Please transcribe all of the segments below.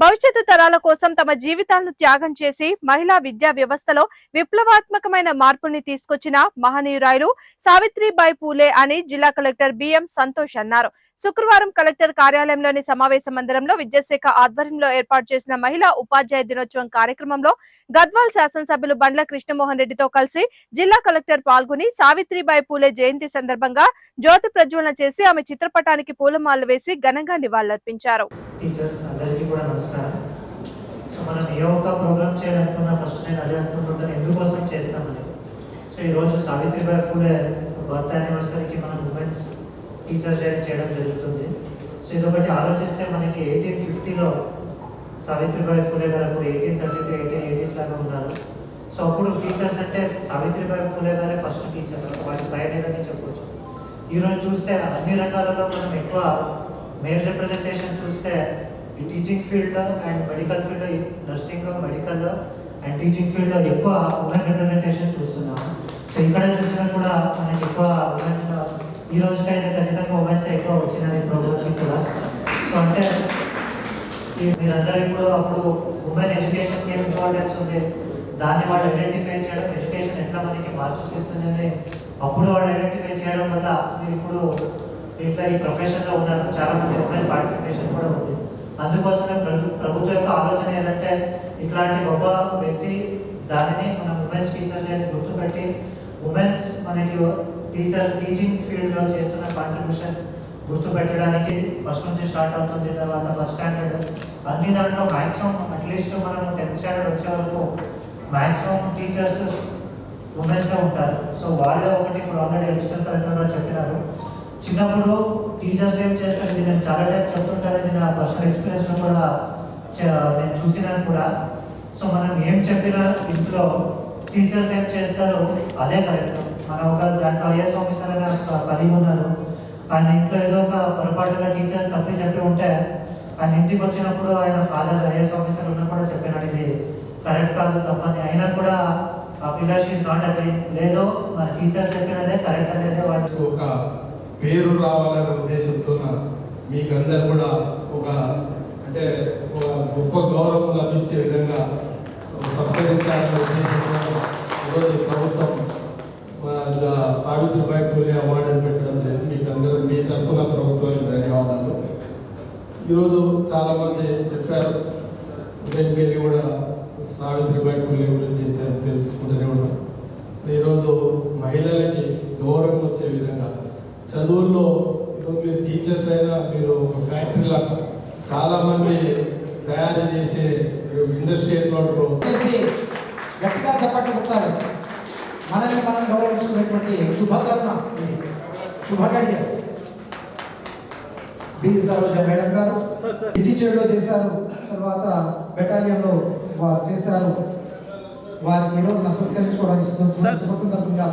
భవిష్యత్తు తరాల కోసం తమ జీవితాలను త్యాగం చేసి మహిళా విద్యా వ్యవస్థలో విప్లవాత్మకమైన మార్పుల్ని తీసుకొచ్చిన మహనీయురాయలు సావిత్రిబాయి పూలే అని జిల్లా కలెక్టర్ బిఎం సంతోష్ అన్నారు. శుక్రవారం కలెక్టర్ కార్యాలయంలోని సమావేశ మందిరంలో విద్యాశాఖ ఆధ్వర్యంలో ఏర్పాటు చేసిన మహిళా ఉపాధ్యాయ దినోత్సవం కార్యక్రమంలో గద్వాల్ శాసనసభ్యులు బండ్ల కృష్ణమోహన్ రెడ్డితో కలిసి జిల్లా కలెక్టర్ పాల్గొని సావిత్రిబాయి పూలే జయంతి సందర్భంగా జ్యోతి ప్రజ్వలన చేసి ఆమె చిత్రపటానికి పూలమాలలు వేసి ఘనంగా నివాళులర్పించారు. మనం ఏ ఒక్క ప్రోగ్రామ్ చేయాలనుకున్నా ఫస్ట్ నేను అదే అనుకుంటుంటాను ఎందుకోసం చేస్తామని. సో ఈరోజు సావిత్రిబాయి ఫూలే బర్త్ యానివర్సరీకి మనం ఉమెన్స్ టీచర్స్ డేని చేయడం జరుగుతుంది. సో ఇదొకటి ఆలోచిస్తే మనకి ఎయిటీన్ ఫిఫ్టీలో సావిత్రిబాయి ఫూలే గారు అప్పుడు eighteen thirty to eighteen eighties లాగా ఉన్నారు. సో అప్పుడు టీచర్స్ అంటే సావిత్రిబాయి ఫూలే గారే ఫస్ట్ టీచర్ వాటి పైన చెప్పొచ్చు. ఈరోజు చూస్తే అన్ని రంగాలలో మనం ఎక్కువ మేల్ రిప్రజెంటేషన్ చూస్తే ఈ teaching field and medical field nursing medical and teaching ఫీల్డ్లో ఎక్కువ ఉమెన్ రిప్రజెంటేషన్ చూస్తున్నాం సో ఇక్కడ చూసినా కూడా మనకి ఎక్కువ ఉమెన్ ఈ రోజుకైతే ఖచ్చితంగా ఉమెన్స్ ఎక్కువ వచ్చినాయి ప్రోగ్రామ్కి కూడా. సో అంటే మీరందరూ ఇప్పుడు అప్పుడు ఉమెన్ ఎడ్యుకేషన్కి ఏం ఇంపార్టెన్స్ ఉంది. దాన్ని వాళ్ళు ఐడెంటిఫై చేయడం ఎడ్యుకేషన్ ఎట్లా మనకి మార్పు అని అప్పుడు వాళ్ళు ఐడెంటిఫై చేయడం వల్ల మీరు ఇప్పుడు ఇట్లా ఈ ప్రొఫెషన్లో ఉన్నారు. చాలా మంది ఉమెన్ పార్టిసిపేషన్ కూడా ఉంది. అందుకోసమే ప్రభు ప్రభుత్వం యొక్క ఆలోచన ఏంటంటే ఇట్లాంటి గొప్ప వ్యక్తి దానిని మనం ఉమెన్స్ టీచర్ని అని గుర్తుపెట్టి ఉమెన్స్ మనకి టీచర్ టీచింగ్ ఫీల్డ్లో చేస్తున్న కాంట్రిబ్యూషన్ గుర్తుపెట్టడానికి ఫస్ట్ నుంచి స్టార్ట్ అవుతుంది తర్వాత ఫస్ట్ స్టాండర్డ్ అన్ని దాంట్లో మ్యాక్సిమం అట్లీస్ట్ మనం టెన్త్ స్టాండర్డ్ వచ్చే వరకు మ్యాక్సిమం టీచర్స్ ఉమెన్సే ఉంటారు. సో వాళ్ళే ఒకటి ఇప్పుడు ఆల్రెడీ అడిషనల్ కలెక్టర్ చెప్పినారు. చిన్నప్పుడు టీచర్స్ ఏం చేస్తారు? ఇది నేను చాలా టైం చెప్తుంటాను. ఇది నా పర్సనల్ ఎక్స్పీరియన్స్లో కూడా నేను చూసినాను కూడా. సో మనం ఏం చెప్పినా ఇంట్లో టీచర్స్ ఏం చేస్తారో అదే కరెక్ట్ మనం ఒక దాంట్లో ఐఎస్ ఆఫీసర్ అని కలిగి ఉన్నారు ఆయన ఇంట్లో ఏదో ఒక పొరపాటుగా టీచర్ తప్పి చెప్పి ఉంటే ఆయన ఇంటికి వచ్చినప్పుడు ఆయన ఫాదర్ ఐఎస్ ఆఫీసర్ ఉన్నా కూడా చెప్పినాడు ఇది కరెక్ట్ కాదు తప్పని. అయినా కూడా ఆ పిల్లర్ షీస్ నాట్ అగ్రీ లేదో మన టీచర్ చెప్పినదే కరెక్ట్ అనేది వాడు ఒక పేరు రావాలనే ఉద్దేశంతో మీకు అందరు కూడా ఒక అంటే ఒక గొప్ప గౌరవం లభించే విధంగా ఒక సత్కరించాలనే ఉద్దేశంతో ఈరోజు ప్రభుత్వం సావిత్రిబాయి పూలే అవార్డు పెట్టడం జరిగింది. మీకు అందరూ తరఫున ప్రభుత్వానికి ధన్యవాదాలు. ఈరోజు చాలామంది చెప్పారు ఉదయం వెళ్ళి కూడా సావిత్రిబాయి పుల్లి గురించి తెలుసుకుంటూనే ఉన్నాం. ఈరోజు మహిళలకి గౌరవం వచ్చే విధంగా చదువుల్లో ఈరోజు మీరు టీచర్స్ అయినా మీరు ఒక ఫ్యాక్టరీలా చాలామంది తయారు చేసే ఇండస్ట్రీ చేసి గట్టిగా చప్పట్లు కొట్టాలి మనల్ని మనం గౌరవించుకునేటువంటి శుభకర్మ శుభకర్య బి సరోజ మేడం గారు. టీచర్లో చేశారు. తర్వాత బెటాలియన్లో వారు చేశారు. వారికి ఈరోజు నమస్కరించుకోవడానికి శుభ సందర్భంగా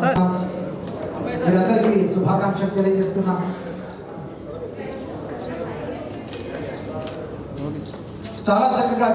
శుభాకాంక్షలు తెలియజేస్తున్నా. చాలా చక్కగా